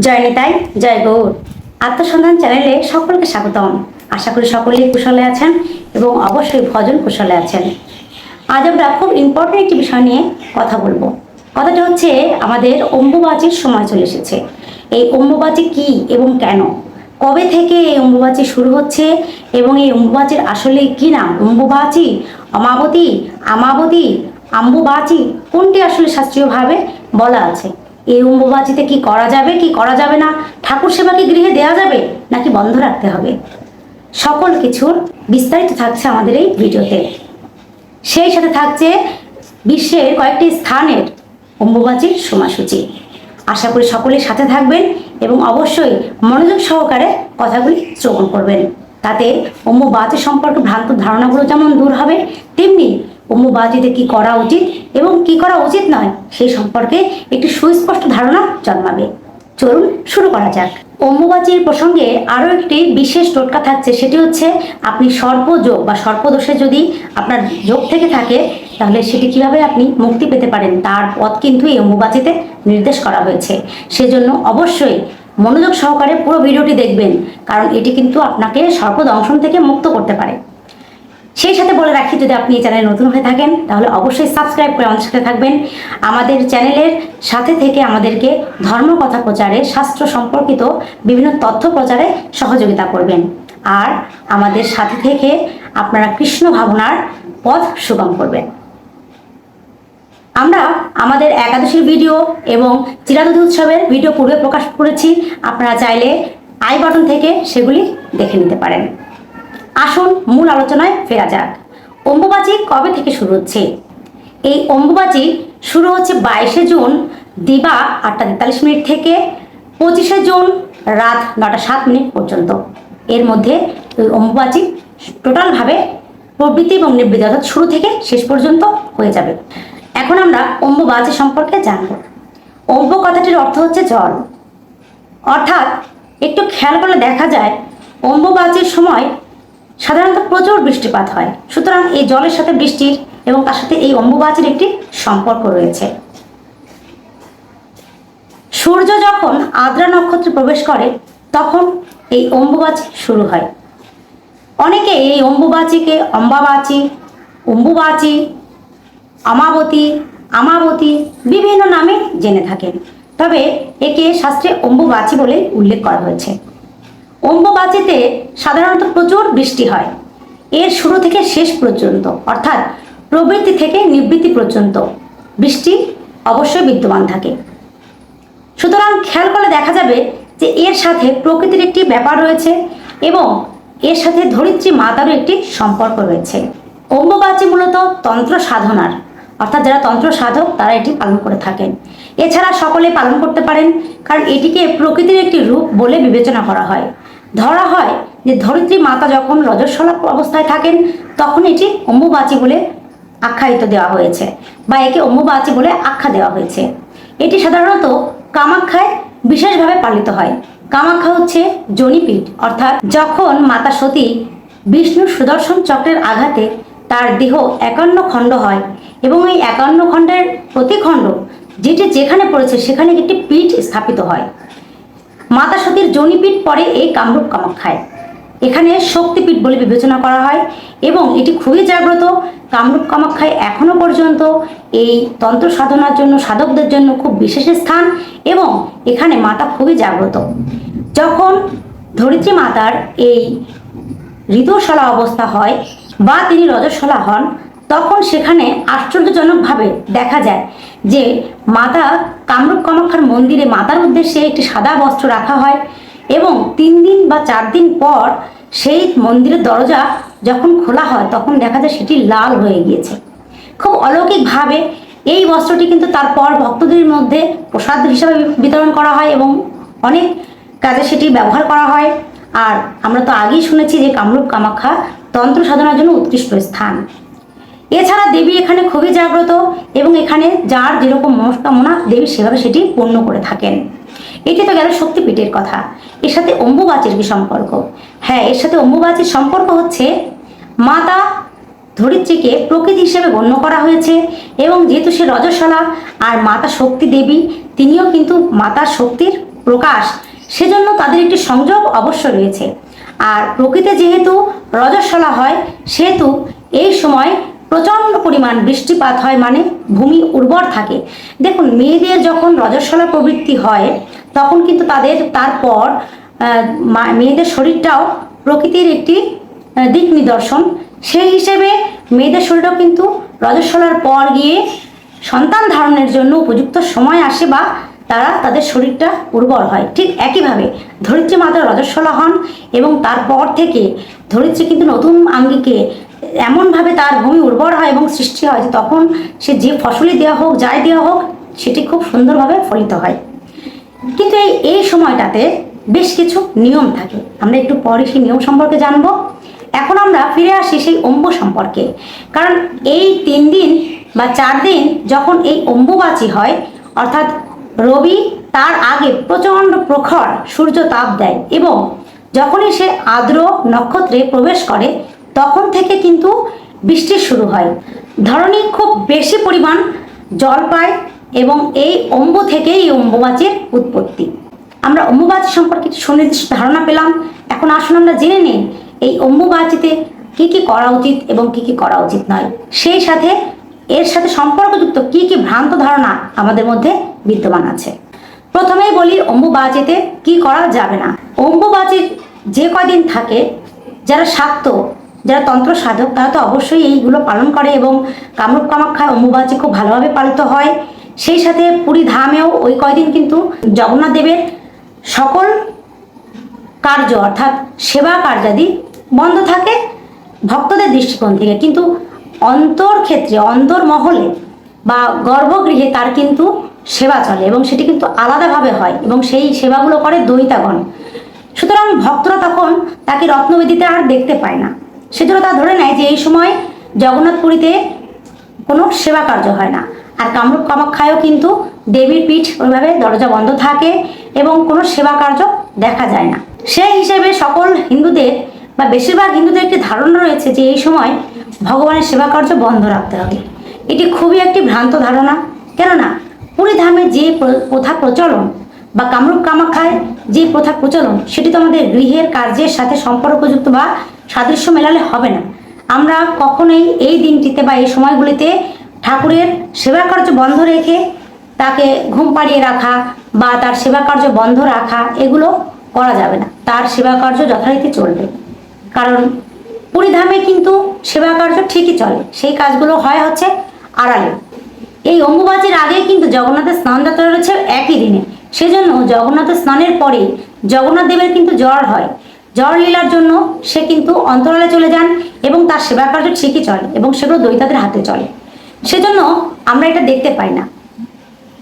জয় নিতাই জয় গৌর। আত্মসন্ধান চ্যানেলে সকলকে স্বাগতম। আশা করি সকলেই কুশলে আছেন এবং অবশ্যই ভজন কুশলে আছেন। আজ আমরা খুব ইম্পর্টেন্ট একটি বিষয় নিয়ে কথা বলব। কথাটা হচ্ছে আমাদের অম্বুবাচীর সময় চলে এসেছে। এই অম্বুবাচী কি এবং কেন? কবে থেকে এই অম্বুবাচী শুরু হচ্ছে এবং এই অম্বুবাচীর আসলে কি নাম? অম্বুবাচী, অমাবতী, আমাবতী, আম্বুবাচী, কোনটি আসলে শাস্ত্রীয়ভাবে বলা আছে? এই অম্বুবাচীতে কি করা যাবে, কি করা যাবে না? ঠাকুর সেবা কি গৃহে দেওয়া যাবে, নাকি বন্ধ রাখতে হবে? সকল কিছুর বিস্তারিত থাকছে আমাদের এই ভিডিওতে। সেই সাথে থাকছে বিশ্বের কয়েকটি স্থানের অম্বুবাচীর সময়সূচি। আশা করি সকলের সাথে থাকবেন এবং অবশ্যই মনোযোগ সহকারে কথাগুলি শ্রবণ করবেন। তাতে অম্বুবাচী সম্পর্কে ভ্রান্ত ধারণাগুলো যেমন দূর হবে, তেমনি অম্বুবাচীতে কি করা উচিত এবং কি করা উচিত নয়, সেই সম্পর্কে একটি সুস্পষ্ট ধারণা জন্মাবে। চলুন শুরু করা যাক। অম্বুবাচীর প্রসঙ্গে আরও একটি বিশেষ টোটকা থাকছে, সেটি হচ্ছে আপনি সর্পযোগ বা সর্পদোষে যদি আপনার যোগ থেকে থাকে, তাহলে সেটি কীভাবে আপনি মুক্তি পেতে পারেন? তার পথ কিন্তু এই অম্বুবাচীতে নির্দেশ করা হয়েছে। সেজন্য অবশ্যই মনোযোগ সহকারে পুরো ভিডিওটি দেখবেন, কারণ এটি কিন্তু আপনাকে সর্পদংশন থেকে মুক্ত করতে পারে। সেই সাথে বলে রাখি, যদি আপনি এই চ্যানেলে নতুন হয়ে থাকেন, তাহলে অবশ্যই সাবস্ক্রাইব করে আমাদের সাথে থাকবেন। আমাদের চ্যানেলের সাথে থেকে আমাদেরকে ধর্ম কথা প্রচারে, শাস্ত্র সম্পর্কিত বিভিন্ন তথ্য প্রচারে সহযোগিতা করবেন। আর আমাদের সাথে থেকে আপনারা কৃষ্ণ ভাবনার পথ সুগম করবেন। আমরা আমাদের একাদশীর ভিডিও এবং চিরাদুধি উৎসবের ভিডিও পূর্বে প্রকাশ করেছি। আপনারা চাইলে আই বাটন থেকে সেগুলি দেখে নিতে পারেন। আসুন মূল আলোচনায় ফেরা যাক। অম্বুবাচী কবে থেকে শুরু হচ্ছে? এই অম্বুবাচী শুরু হচ্ছে বাইশে জুন, দিবা আটটা তেতাল্লিশ মিনিট থেকে পঁচিশে জুন রাত নটা সাত মিনিট পর্যন্ত। এর মধ্যে ওই অম্বুবাচী টোটালভাবে প্রবৃত্তি এবং নিবৃত্তি অর্থাৎ শুরু থেকে শেষ পর্যন্ত হয়ে যাবে। এখন আমরা অম্বুবাচী সম্পর্কে জানব। অম্বু কথাটির অর্থ হচ্ছে জল। অর্থাৎ একটু খেয়াল করলে দেখা যায়, অম্বুবাচীর সময় সাধারণত প্রচুর বৃষ্টিপাত হয়। সুতরাং এই জলের সাথে বৃষ্টির এবং তার সাথে এই অম্বুবাচীর একটি সম্পর্ক রয়েছে। সূর্য যখন আদ্রা নক্ষত্রে প্রবেশ করে, তখন এই অম্বুবাচী শুরু হয়। অনেকে এই অম্বুবাচীকে অম্বাবাচী, অম্বুবাচী অমাবতী আমাবতী বিভিন্ন নামে জেনে থাকেন। তবে একে শাস্ত্রে অম্বুবাচী বলে উল্লেখ করা হয়েছে। অম্বুবাচীতে সাধারণত প্রচুর বৃষ্টি হয়। এর শুরু থেকে শেষ পর্যন্ত, অর্থাৎ প্রবৃত্তি থেকে নিবৃত্তি পর্যন্ত বৃষ্টি অবশ্যই বিদ্যমান থাকে। সুতরাং খেয়াল করলে দেখা যাবে যে এর সাথে প্রকৃতির একটি ব্যাপার রয়েছে এবং এর সাথে ধরিত্রী মাতারও একটি সম্পর্ক রয়েছে। অম্বুবাচী মূলত তন্ত্র সাধনার, অর্থাৎ যারা তন্ত্র সাধক তারা এটি পালন করে থাকেন। এছাড়া সকলে পালন করতে পারেন, কারণ এটিকে প্রকৃতির একটি রূপ বলে বিবেচনা করা হয়। ধরা হয় যে ধরিত্রী মাতা যখন রজস্বলা অবস্থায় থাকেন, তখন এটি অম্বুবাচী বলে আখ্যায়িত দেওয়া হয়েছে বা একে অম্বুবাচী বলে আখ্যা দেওয়া হয়েছে। এটি সাধারণত কামাখ্যায় বিশেষভাবে পালিত হয়। কামাখ্যা হচ্ছে জনিপীঠ, অর্থাৎ যখন মাতা সতী বিষ্ণুর সুদর্শন চক্রের আঘাতে তার দেহ একান্ন খণ্ড হয় এবং এই একান্ন খণ্ডের প্রতি খণ্ড যেটি যেখানে পড়েছে সেখানে একটি পীঠ স্থাপিত হয়। মাতা সতীর জনিপীঠ পরে এই কামরূপ কামাখ্যায়। এখানে শক্তিপীঠ বলে বিবেচনা করা হয় এবং এটি খুবই জাগ্রত। কামরূপ কামাখ্যায় এখনও পর্যন্ত এই তন্ত্র সাধনার জন্য, সাধকদের জন্য খুব বিশেষ স্থান এবং এখানে মাতা খুবই জাগ্রত। যখন ধরিত্রী মাতার এই ঋতুশলা অবস্থা হয় বা তিনি রজস্বলা হন, তখন সেখানে আশ্চর্যজনকভাবে দেখা যায় যে মাতা কামরূপ কামাখ্যার মন্দিরে মাতার উদ্দেশ্যে একটি সাদা বস্ত্র রাখা হয় এবং তিন দিন বা চার দিন পর সেই মন্দিরের দরজা যখন খোলা হয়, তখন দেখা যায় সেটি লাল হয়ে গিয়েছে। খুব অলৌকিকভাবে এই বস্ত্রটি কিন্তু তারপর ভক্তদের মধ্যে প্রসাদ হিসাবে বিতরণ করা হয় এবং অনেক কাজে সেটি ব্যবহার করা হয়। আর আমরা তো আগেই শুনেছি যে কামরূপ কামাখ্যা তন্ত্র সাধনার জন্য উৎকৃষ্ট স্থান। এছাড়া দেবী এখানে খুবই জাগ্রত এবং এখানে যার যেরকম মনস্কামনা দেবী সেভাবে সেটি পূর্ণ করে থাকেন। এটি তো গেল শক্তিপীঠের কথা। এর সাথে অম্বুবাচীর কি সম্পর্ক? হ্যাঁ এর সাথে অম্বুবাচীর সম্পর্ক হচ্ছে মাতা ধরিত্রীকে প্রকৃতি হিসেবে গণ্য করা হয়েছে এবং যেহেতু সে রজস্বলা আর মাতা শক্তি দেবী, তিনিও কিন্তু মাতার শক্তির প্রকাশ। সেজন্য তাদের একটি সংযোগ অবশ্য রয়েছে। আর প্রকৃতি যেহেতু রজস্বলা হয়, সেহেতু এই সময় প্রচণ্ড পরিমাণ বৃষ্টিপাত হয় মানে ভূমি উর্বর থাকে। দেখুন, মেয়েদের যখন রজস্বলা প্রবৃত্তি হয়, তখন কিন্তু তাদের তারপর মেয়েদের শরীরটাও প্রকৃতির একটি দিক নিদর্শন। সেই হিসেবে মেয়েদের শরীরটাও কিন্তু রজস্বলার পর গিয়ে সন্তান ধারণের জন্য উপযুক্ত সময় আসে বা তারা তাদের শরীরটা উর্বর হয়। ঠিক একইভাবে ধরিত্রী মাতা রজস্বলা হন এবং তারপর থেকে ধরিত্রী কিন্তু নতুন আঙ্গিকে এমনভাবে তার ভূমি উর্বর হয় এবং সৃষ্টি হয় যে তখন সে যে ফসলই দেওয়া হোক, যাই দেওয়া হোক, সেটি খুব সুন্দরভাবে ফলিত হয়। কিন্তু এই এই সময়টাতে বেশ কিছু নিয়ম থাকে। আমরা একটু পরে সেই নিয়ম সম্পর্কে জানব। এখন আমরা ফিরে আসি সেই অম্বু সম্পর্কে। কারণ এই তিন দিন বা চার দিন যখন এই অম্বুবাচী হয়, অর্থাৎ রবি তার আগে প্রচণ্ড প্রখর সূর্য তাপ দেয় এবং যখনই সে আর্দ্র নক্ষত্রে প্রবেশ করে তখন থেকে কিন্তু বৃষ্টি শুরু হয়। ধরনী খুব বেশি পরিমাণ জল পায় এবং এই অম্বু থেকেই এই অম্বুবাচীর উৎপত্তি। আমরা অম্বুবাচী সম্পর্কে সুনির্দিষ্ট ধারণা পেলাম। এখন আসুন আমরা জেনে নিই এই অম্বুবাচীতে কি কি করা উচিত এবং কি কি করা উচিত নয়। সেই সাথে এর সাথে সম্পর্কযুক্ত কি কি ভ্রান্ত ধারণা আমাদের মধ্যে বিদ্যমান আছে। প্রথমেই বলি অম্বুবাচীতে কি করা যাবে না। অম্বুবাচির যে কদিন থাকে, যারা শাক্ত যারা তন্ত্র সাধক, তারা তো অবশ্যই এইগুলো পালন করে এবং কামরূপ কামাখ্যায় অম্বুবাচী খুব ভালোভাবে পালিত হয়। সেই সাথে পুরী ধামেও ওই কয়দিন কিন্তু জগন্নাথ দেবের সকল কার্য অর্থাৎ সেবা কার্যাদি বন্ধ থাকে ভক্তদের দৃষ্টিকোণ থেকে। কিন্তু অন্তর ক্ষেত্রে, অন্তর মহলে বা গর্ভগৃহে তার কিন্তু সেবা চলে এবং সেটি কিন্তু আলাদাভাবে হয় এবং সেই সেবাগুলো করে দৈতাগণ। সুতরাং ভক্তরা তখন তাকে রত্নবেদিতে আর দেখতে পায় না। সেজন্য ধরে নেয় যে এই সময় জগন্নাথপুরীতে কোনো সেবা কার্য হয় না। আর কামরূপ কামাখ্যায়ও কিন্তু দেবীর পীঠ ওইভাবে দরজা বন্ধ থাকে এবং কোনো সেবা কার্য দেখা যায় না। সেই হিসেবে সকল হিন্দুদের বা বেশিরভাগ হিন্দুদের একটি ধারণা রয়েছে যে এই সময় ভগবানের সেবা কার্য বন্ধ রাখতে হবে। এটি খুবই একটি ভ্রান্ত ধারণা। কেননা পুরী ধামে যে প্র- প্রথা প্রচলন বা কামরূপ কামাখ্যায় যে প্রথা প্রচলন, সেটি তো আমাদের গৃহের কার্যের সাথে সম্পর্কযুক্ত বা সাদৃশ্য মেলালে হবে না। আমরা কখনোই এই দিনটিতে বা এই সময়গুলিতে ঠাকুরের সেবা কার্য বন্ধ রেখে তাকে ঘুম পাড়িয়ে রাখা বা তার সেবা কার্য বন্ধ রাখা এগুলো করা যাবে না। তার সেবা কার্য যথারীতি চলবে। কারণ পুরীধামে কিন্তু সেবা কার্য ঠিকই চলে। সেই কাজগুলো হয় হচ্ছে আড়ালে। এই অম্বুবাচীর আগে কিন্তু জগন্নাথের স্নান যাত্রা রয়েছে একই দিনে। সেজন্য জগন্নাথের স্নানের পরে জগন্নাথ দেবের কিন্তু জ্বর হয়। জ্বর লীলার জন্য সে কিন্তু অন্তরালে চলে যান এবং তার সেবা কার্য ঠিকই চলে এবং সেগুলো দৈতাদের হাতে চলে। সেজন্য আমরা এটা দেখতে পাই না।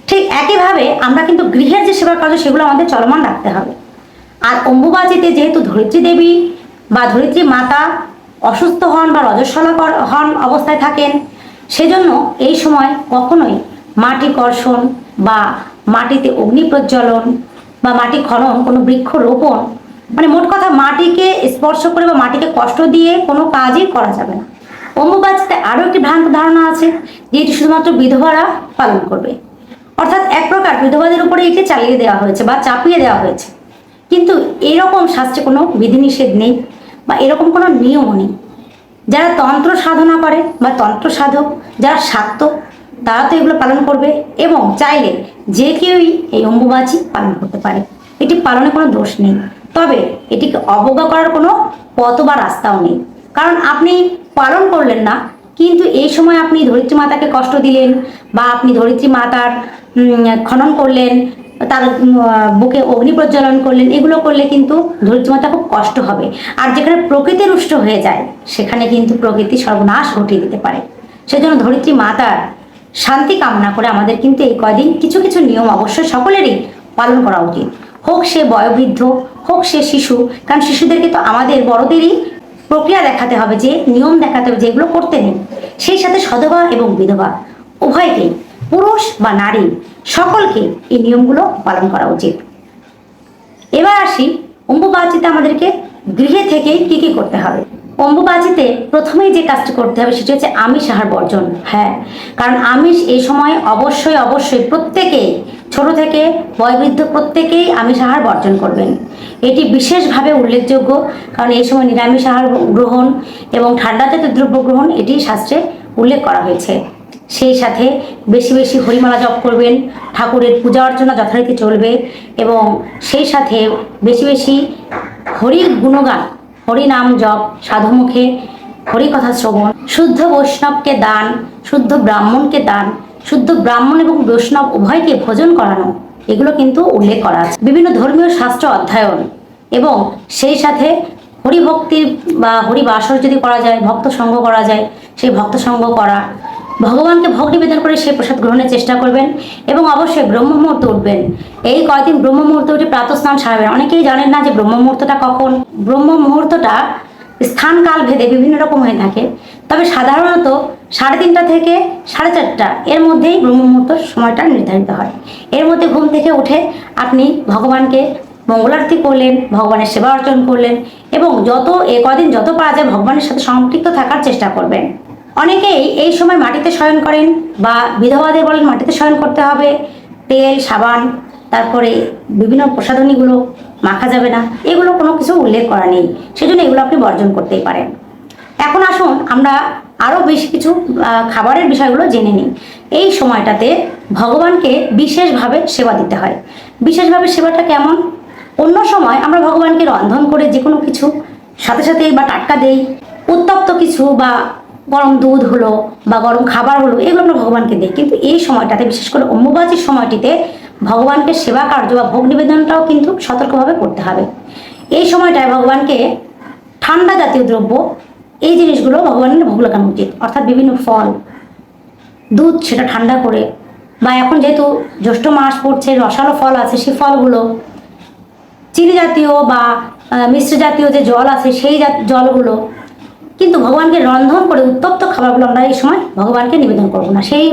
ঠিক একইভাবে আমরা কিন্তু গৃহের যে সেবা কার্য সেগুলো আমাদের চলমান রাখতে হবে। আর অম্বুবাচিতে যেহেতু ধরিত্রী দেবী বা ধরিত্রী মাতা অসুস্থ হন বা রজস্বলা হন অবস্থায় থাকেন, সেজন্য এই সময় কখনোই মাটি কর্ষণ বা মাটিতে অগ্নি প্রজ্বলন বা মাটি খনন, কোনো বৃক্ষ রোপণ মানে মোট কথা মাটিকে স্পর্শ করে বা মাটিকে কষ্ট দিয়ে কোনো কাজই করা যাবে না। অম্বুবাচিতে আরও একটি ভ্রান্ত ধারণা আছে যে এটি শুধুমাত্র বিধবারা পালন করবে। অর্থাৎ এক প্রকার বিধবাদের উপরে এটি চালিয়ে দেওয়া হয়েছে বা চাপিয়ে দেওয়া হয়েছে। কিন্তু এরকম শাস্ত্রে কোনো বিধিনিষেধ নেই বা এরকম কোনো নিয়মও নেই। যারা তন্ত্র সাধনা করে বা তন্ত্র সাধক, যারা শাক্ত, তারা তো এগুলো পালন করবে এবং চাইলে যে কেউই এই অম্বুবাচী পালন করতে পারে। এটি পালনে কোনো দোষ নেই। তবে এটিকে অবজ্ঞা করার কোনো পথ বা রাস্তাও নেই। কারণ আপনি পালন করলেন না, কিন্তু এই সময় আপনি ধরিত্রী মাতাকে কষ্ট দিলেন বা আপনি ধরিত্রী মাতার খনন করলেন, তার বুকে অগ্নি প্রজ্বলন করলেন, এগুলো করলে কিন্তু ধরিত্রী মাতা খুব কষ্ট হবে। আর যেখানে প্রকৃতি রুষ্ট হয়ে যায়, সেখানে কিন্তু প্রকৃতি সর্বনাশ ঘটিয়ে দিতে পারে। সেজন্য ধরিত্রী মাতার শান্তি কামনা করে আমাদের কিন্তু এই কদিন কিছু কিছু নিয়ম অবশ্যই সকলেরই পালন করা উচিত। হোক সে বয়োবৃদ্ধ হোক সে শিশু, কারণ শিশুদেরকে তো আমাদের বড়দেরই প্রক্রিয়া দেখাতে হবে যে, নিয়ম দেখাতে হবে যেগুলো করতে নেই। সেই সাথে সধবা এবং বিধবা, উভয়কেই পুরুষ বা নারী সকলকে এই নিয়মগুলো পালন করা উচিত। এবার আসি অম্বুবাচিতে আমাদেরকে গৃহে থেকেই কি কি করতে হবে। অম্বুবাচিতে প্রথমেই যে কাজটি করতে হবে সেটি হচ্ছে আমিষ আহার বর্জন। হ্যাঁ কারণ আমিষ এই সময় অবশ্যই অবশ্যই প্রত্যেকেই, ছোট থেকে বয়বৃদ্ধ প্রত্যেকেই আমিষ আহার বর্জন করবেন। এটি বিশেষভাবে উল্লেখযোগ্য কারণ এই সময় নিরামিষ আহার গ্রহণ এবং ঠান্ডা জাতীয় দ্রব্য গ্রহণ এটি শাস্ত্রে উল্লেখ করা হয়েছে। সেই সাথে বেশি বেশি হরিমালা জপ করবেন, ঠাকুরের পূজা অর্চনা যথারীতি চলবে এবং সেই সাথে বেশি বেশি হরি গুণগান, হরি নাম জপ সাধুমুখে হরিকথা শ্রবণ, শুদ্ধ বৈষ্ণবকে দান, শুদ্ধ ব্রাহ্মণকে দান, শুদ্ধ ব্রাহ্মণ এবং বৈষ্ণব উভয়কে ভোজন করানো এগুলো কিন্তু উল্লেখ করা আছে। বিভিন্ন ধর্মীয় শাস্ত্র অধ্যয়ন এবং সেই সাথে হরিভক্তির বা হরিবাসর যদি করা যায়, ভক্ত সঙ্গ করা যায়, সেই ভক্ত সঙ্গ করা। ভগবানকে ভোগ নিবেদন করে সেই প্রসাদ গ্রহণের চেষ্টা করবেন এবং অবশ্যই ব্রহ্ম মুহূর্তে উঠবেন। এই কয়দিন ব্রহ্ম মুহূর্তে উঠে প্রাতঃস্নান সারাবেন। অনেকেই জানেন না যে ব্রহ্ম মুহূর্তটা কখন। ব্রহ্ম মুহূর্তটা স্থান কাল ভেদে বিভিন্ন রকম হয়ে থাকে। তবে সাধারণত সাড়ে তিনটা থেকে সাড়ে চারটা এর মধ্যেই ব্রহ্ম মুহূর্ত সময়টা নির্ধারিত হয়। এর মধ্যে ঘুম থেকে উঠে আপনি ভগবানকে মঙ্গলারতি করলেন, ভগবানের সেবা অর্জন করলেন এবং যত এ কদিন যত পারা যায় ভগবানের সাথে সম্পৃক্ত থাকার চেষ্টা করবেন। অনেকেই এই সময় মাটিতে শয়ন করেন বা বিধবাদের বলেন মাটিতে শয়ন করতে হবে, তেল, সাবান তারপরে বিভিন্ন প্রসাধনীগুলো মাখা যাবে না। এগুলো কোনো কিছু উল্লেখ করা নেই। সেজন্য এগুলো আপনি বর্জন করতেই পারেন। এখন আসুন আমরা আরও বেশ কিছু খাবারের বিষয়গুলো জেনে নিই। এই সময়টাতে ভগবানকে বিশেষভাবে সেবা দিতে হয়। বিশেষভাবে সেবাটা কেমন? অন্য সময় আমরা ভগবানকে রন্ধন করে যে কোনো কিছু, সাথে সাথে বা টাটকা দেই, উত্তপ্ত কিছু বা গরম দুধ হলো বা গরম খাবার হলো, এগুলো আমরা ভগবানকে দিই। কিন্তু এই সময়টাতে, বিশেষ করে অম্বুবাচীর সময়টিতে ভগবানকে সেবা কার্য বা ভোগ নিবেদনটাও কিন্তু সতর্কভাবে করতে হবে। এই সময়টায় ভগবানকে ঠান্ডা জাতীয় দ্রব্য, এই জিনিসগুলো ভগবানের ভোগ লাগানো উচিত অর্থাৎ বিভিন্ন ফল, দুধ সেটা ঠান্ডা করে বা এখন যেহেতু জ্যৈষ্ঠ মাস পড়ছে, রসালো ফল আছে, সেই ফলগুলো চিনি জাতীয় বা মিশ্র জাতীয় যে জল আছে, সেই জলগুলো কিন্তু ভগবানকে রন্ধন করে উত্তপ্ত খাবারগুলো আমরা এই সময় ভগবানকে নিবেদন করব না। সেই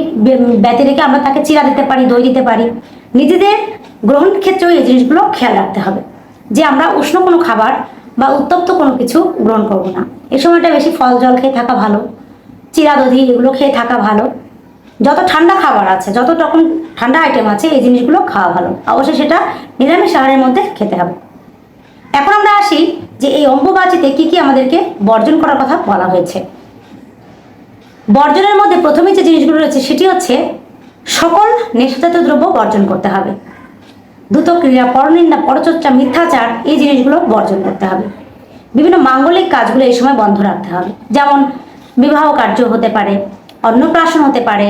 ব্যতি রেখে আমরা তাকে চিরা দিতে পারি, দই দিতে পারি। নিজেদের গ্রহণ ক্ষেত্রেও এই জিনিসগুলো খেয়াল রাখতে হবে। যে আমরা উষ্ণ কোনো খাবার বা উত্তপ্ত কোনো কিছু গ্রহণ করব না। এই সময়টা বেশি ফল জল খেয়ে থাকা ভালো, চিরা দধি এগুলো খেয়ে থাকা ভালো। যত ঠান্ডা খাবার আছে, যত রকম ঠান্ডা আইটেম আছে, এই জিনিসগুলো খাওয়া ভালো। অবশ্যই সেটা নিরামিষ আহারের মধ্যে খেতে হবে। এখন আমরা আসি যে এই অম্বুবাচিতে কি কি আমাদেরকে বর্জন করার কথা বলা হয়েছে। বর্জনের মধ্যে প্রথমে যে জিনিসগুলো রয়েছে, সেটি হচ্ছে সকল নেশাজাতীয় দ্রব্য বর্জন করতে হবে। দ্রুত ক্রিয়া, পরনিন্দা, পরচর্চা, মিথ্যাচার, এই জিনিসগুলো বর্জন করতে হবে। বিভিন্ন মাঙ্গলিক কাজগুলো এই সময় বন্ধ রাখতে হবে। যেমন বিবাহ কার্য হতে পারে, অন্নপ্রাশন হতে পারে,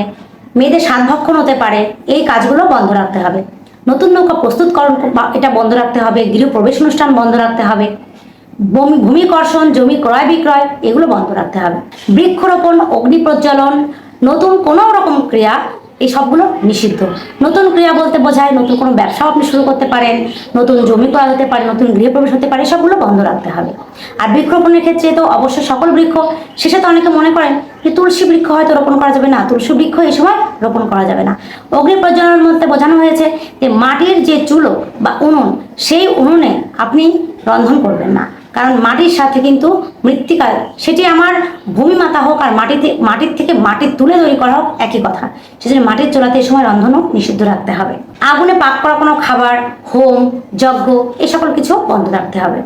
মেয়েদের সাতভক্ষণ হতে পারে, এই কাজগুলো বন্ধ রাখতে হবে। নতুন নৌকা প্রস্তুতকরণ এটা বন্ধ রাখতে হবে গৃহ প্রবেশ অনুষ্ঠান বন্ধ রাখতে হবে ভূমি ভূমিকর্ষণ, জমি ক্রয় বিক্রয়, এগুলো বন্ধ রাখতে হবে। বৃক্ষরোপণ অগ্নি প্রজ্বলন নতুন কোনো রকম ক্রিয়া এই সবগুলো নিষিদ্ধ। নতুন ক্রিয়া বলতে বোঝায়, নতুন কোনো ব্যবসাও আপনি শুরু করতে পারেন, নতুন জমি ক্রয় হতে পারে, নতুন গৃহপ্রবেশ হতে পারে সবগুলো বন্ধ রাখতে হবে। আর বৃক্ষরোপণের ক্ষেত্রে তো অবশ্যই সকল বৃক্ষ, শেষে তো অনেকে মনে করেন যে তুলসী বৃক্ষ হয়তো রোপণ করা যাবে না, তুলসী বৃক্ষ এই সময় রোপণ করা যাবে না। অগ্নি প্রজ্বলনের মধ্যে বোঝানো হয়েছে যে মাটির যে চুলো বা উনুন, সেই উনুনে আপনি রন্ধন করবেন না। কারণ মাটির সাথে কিন্তু মৃত্তিকা সেটি আমার ভূমি মাতা হোক আর মাটিতে, মাটির থেকে মাটির তুলে তৈরি করা হোক, একই কথা। সেজন্য মাটির চোলাতে এই সময় রন্ধনও নিষিদ্ধ রাখতে হবে। আগুনে পাক করা কোনো খাবার, হোম, যজ্ঞ এই সকল কিছু বন্ধ রাখতে হবে।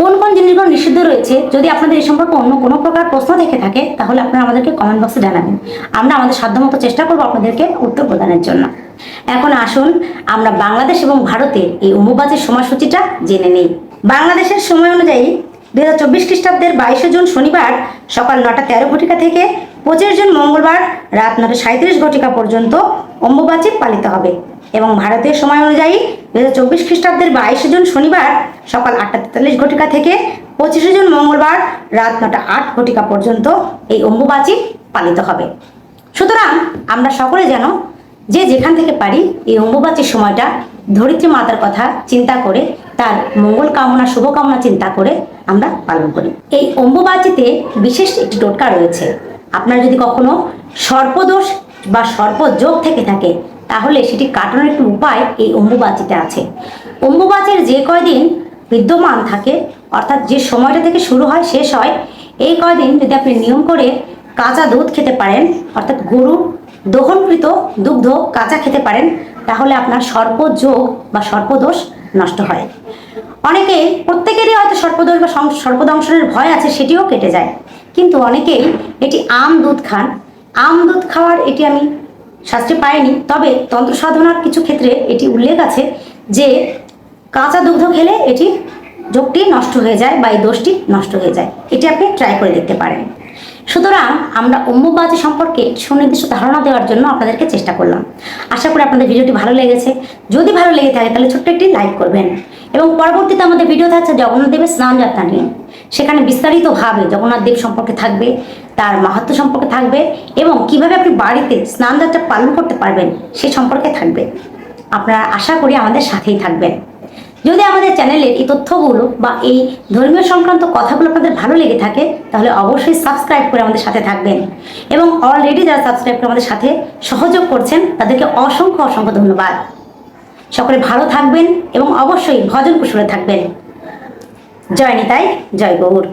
কোন কোন জিনিসগুলো নিষিদ্ধ রয়েছে, যদি আপনাদের এই সম্পর্কে অন্য কোনো প্রকার প্রশ্ন থেকে থাকে, তাহলে আপনারা আমাদেরকে কমেন্ট বক্সে জানাবেন। আমরা আমাদের সাধ্যমতো চেষ্টা করব আপনাদেরকে উত্তর প্রদানের জন্য। এখন আসুন আমরা বাংলাদেশ এবং ভারতের এই অম্বুবাচীর সময়সূচিটা জেনে নিই। বাংলাদেশের সময় অনুযায়ী দুই হাজার চব্বিশ খ্রিস্টাব্দের বাইশে জুন শনিবার সকাল নটা তেরো ঘটিকা থেকে পঁচিশ জুন মঙ্গলবার রাত নটা সাঁত্রিশ ঘটিকা পর্যন্ত অম্বুবাচী পালিত হবে। এবং ভারতীয় সময় অনুযায়ী দু হাজার চব্বিশ খ্রিস্টাব্দের বাইশে জুন শনিবার সকাল আটটা তেতাল্লিশ ঘটিকা থেকে পঁচিশে জুন মঙ্গলবার রাত নটা আট ঘটিকা পর্যন্ত এই অম্বুবাচী পালিত হবে। সুতরাং আমরা সকলে যেন যে যেখান থেকে পারি এই অম্বুবাচীর সময়টা ধরিত্রী মাতার কথা চিন্তা করে তার মঙ্গল কামনা, শুভ কামনা, চিন্তা করে আমরা পালন করি। এই অম্বুবাচীতে বিশেষ একটি টোটকা রয়েছে। আপনার যদি কখনো সর্পদোষ বা সর্পযোগ থেকে থাকে, তাহলে সেটি কাটানোর একটি উপায় এই অম্বুবাচিতে আছে। অম্বুবাচির যে কয়দিন বিদ্যমান থাকে, অর্থাৎ যে সময়টা থেকে শুরু হয়, শেষ হয়, এই কয়দিন যদি আপনি নিয়ম করে কাঁচা দুধ খেতে পারেন, অর্থাৎ গরু দহনকৃত দুগ্ধ কাঁচা খেতে পারেন, তাহলে আপনার সর্পযোগ বা সর্পদোষ নষ্ট হয়। অনেকে প্রত্যেকেরই হয়তো সর্পদোষ বা সর্পদংশনের ভয় আছে, সেটিও কেটে যায়। কিন্তু অনেকেই এটি আম দুধ খান। আম দুধ খাওয়ার এটি আমি শাস্ত্রে পাইনি, তবে তন্ত্র সাধনার কিছু ক্ষেত্রে এটি উল্লেখ আছে যে কাঁচা দুগ্ধ খেলে এটি যোগটি নষ্ট হয়ে যায় বা এই দোষটি নষ্ট হয়ে যায়। এটি আপনি ট্রাই করে দেখতে পারেন। সুতরাং আমরা অম্বুবাচী সম্পর্কে সুনির্দিষ্ট ধারণা দেওয়ার জন্য আপনাদেরকে চেষ্টা করলাম। আশা করি আপনাদের ভিডিওটি ভালো লেগেছে। যদি ভালো লেগে থাকে তাহলে ছোট্ট একটি লাইক করবেন এবং পরবর্তীতে আমাদের ভিডিও থাকছে জগন্নাথ দেবের স্নান যাত্রা নিয়ে। সেখানে বিস্তারিতভাবে জগন্নাথ দেব সম্পর্কে থাকবে, তার মাহাত্ম সম্পর্কে থাকবে এবং কীভাবে আপনি বাড়িতে স্নানযাত্রা পালন করতে পারবেন সে সম্পর্কে থাকবে। আপনারা আশা করি আমাদের সাথেই থাকবেন। যদি আমাদের চ্যানেলের এই তথ্যগুলো বা এই ধর্মীয় সংক্রান্ত কথাগুলো আপনাদের ভালো লেগে থাকে, তাহলে অবশ্যই সাবস্ক্রাইব করে আমাদের সাথে থাকবেন। এবং অলরেডি যারা সাবস্ক্রাইব করে আমাদের সাথে সহযোগ করছেন, তাদেরকে অসংখ্য অসংখ্য ধন্যবাদ। সকলে ভালো থাকবেন এবং অবশ্যই ভজন কুশলে থাকবেন। জয় নিতাই, জয় গৌর।